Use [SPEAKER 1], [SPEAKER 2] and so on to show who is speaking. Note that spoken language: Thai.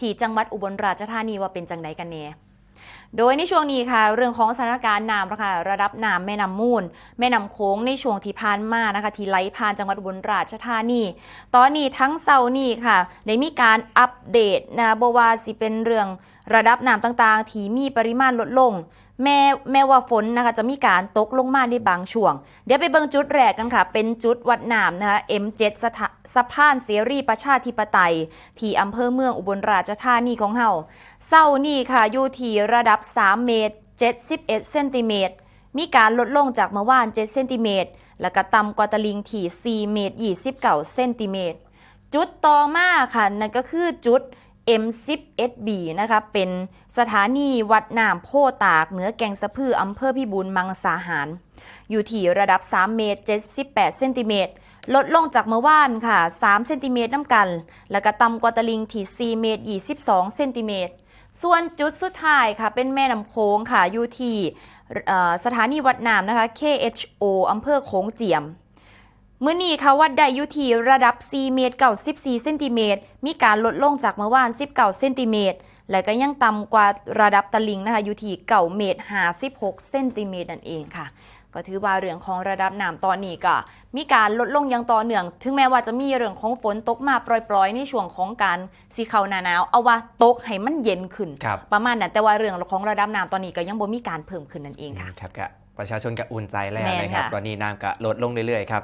[SPEAKER 1] ที่จังหวัดอุบลราชธานีว่าเป็นจังไดกันเน่โดยในช่วงนี้ค่ะ เรื่องของสถานการณ์น้ำนะคะระดับน้ำแม่น้ำมูล แม่น้ำโค้งในช่วงที่ผ่านมานะคะที่ไหลผ่านจังหวัดอุบลราชธานี ตอนนี้ทั้งเซานี่ค่ะได้มีการอัปเดตนะบว่าสิเป็นเรื่องระดับน้ำต่างๆ ที่มีปริมาณลดลง แม้แม้ว่าฝนนะคะจะมีการตกลงมาในบางช่วง เดี๋ยวไปเบิ่งจุดแรกกันค่ะ เป็นจุดวัดน้ำนะคะ M7 สถาสะพานเสรีประชาธิปไตย ที่อำเภอเมืองอุบลราชธานีของเฮาเศร้านี่ค่ะอยู่ที่ระดับ 3 เมตร 71เซนติเมตรมีการลดลงจากเมื่อวาน 7 เซนติเมตร แล้วก็ต่ำกว่าตลิงที่ 4 เมตร 29 เซนติเมตร จุดต่อมาค่ะนั่นก็คือจุด M11B นะคะเป็นสถานีวัดน้ำโพตากเหนือแกงสะพืออำเภอพิบูลมังสาหาร อยู่ที่ระดับ 3 เมตร 78 เซนติเมตร ลดลงจากเมื่อวานค่ะ 3 เซนติเมตรน้ำกัน แล้วก็ต่ำกว่าตลิงที่ 4 เมตร 22 เซนติเมตร ส่วนจุดสุดท้ายค่ะ เป็นแม่น้ำโค้งค่ะอยู่ที่สถานีวัดน้ำนะคะ KHO อำเภอโขงเจียม มื่อนี้ค่ะวัดได้อยู่ที่ระดับ 4 เมตร94เซนติเมตร มีการลดลงจากเมื่อวาน 19เซนติเมตร และก็ยังต่ำกว่าระดับตลิ่งนะคะอยู่ที่9เมตร56เซนติเมตรนั่นเองค่ะ ก็ถือว่าเรื่องของระดับน้ำตอนนี้ก็มีการลดลงอย่างต่อเนื่อง ถึงแม้ว่าจะมีเรื่องของฝนตกมาปล่อยๆ ในช่วงของการสีเขาหนาหนาว เอาว่าตกให้มันเย็นขึ้น
[SPEAKER 2] ครับ
[SPEAKER 1] ประมาณนั้นแต่ว่าเรื่องของระดับน้ำตอนนี้ก็ยังบ่มีการเพิ่มขึ้นนั่นเองค่ะ
[SPEAKER 2] ครับกะประชาชนกะอุ่นใจแล้ว
[SPEAKER 1] แม่น
[SPEAKER 2] นะครับ
[SPEAKER 1] ค่ะ
[SPEAKER 2] ตอนนี้น้ำกะลดลงเรื่อยๆครับ